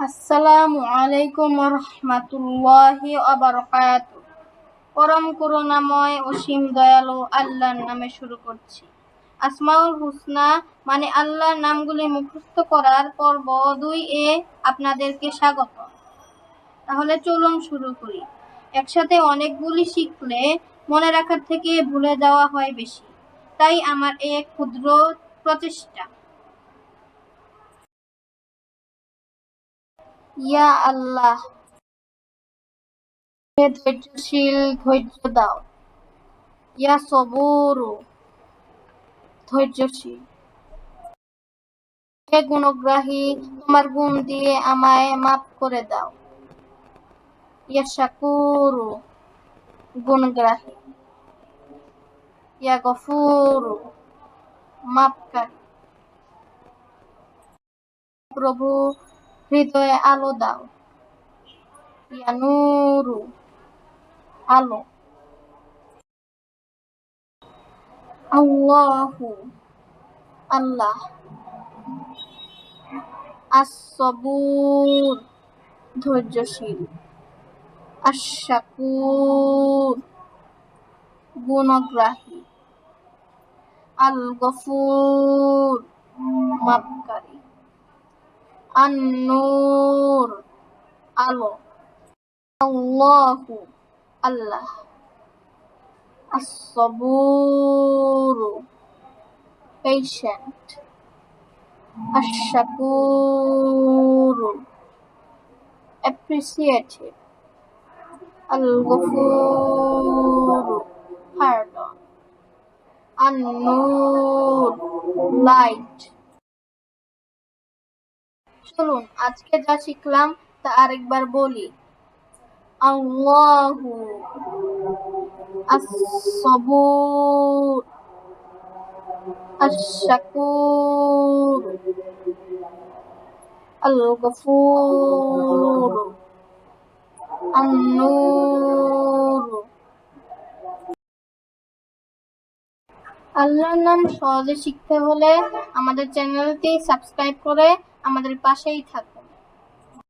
আসসালামু আলাইকুম রহমাতুল্লাহি আবরকাত পরম করুণাময় অসীম দয়ালু আল্লাহর নামে শুরু করছি। আসমাউল হুসনা মানে আল্লাহর নামগুলি মুখস্থ করার পর্ব দুই এ আপনাদেরকে স্বাগত। তাহলে চলুন শুরু করি। একসাথে অনেকগুলি শিখলে মনে রাখার থেকে ভুলে যাওয়া হয় বেশি। তাই আমার এক ক্ষুদ্র প্রচেষ্টা। ইয়া আল্লাহ হে ধৈর্যশীল, ধৈর্য দাও। ইয়া সবুরু, ধৈর্যশীল। হে গুণগ্রাহী, তোমার গুণ দিয়ে আমায় মাফ করে দাও। ইয়া শাকুরু, গুণগ্রাহী। ইয়া গফুরু মাফকারী প্রভু হৃদয়ে আলো দাও। ইয়া নূরু আলো। আল্লাহু, আল্লাহ। আস-সবুর, ধৈর্যশীল। আশ-শাকুর, গুণগ্রাহী। আল Gafur মাপকারী। An-Nur Allah Allahu Allah. As-Sabur. Patient. As-Shakur Appreciative. Al-Ghafur. Pardon. An-Nur. Light. চলুন আজকে যা শিখলাম তা আরেকবার বলি আল্লাহু الصبور الشكور الغفور النور আল্লাহর নাম সহজে শিখতে হলে আমাদের চ্যানেলটি সাবস্ক্রাইব করে আমাদের পাশেই থাকুন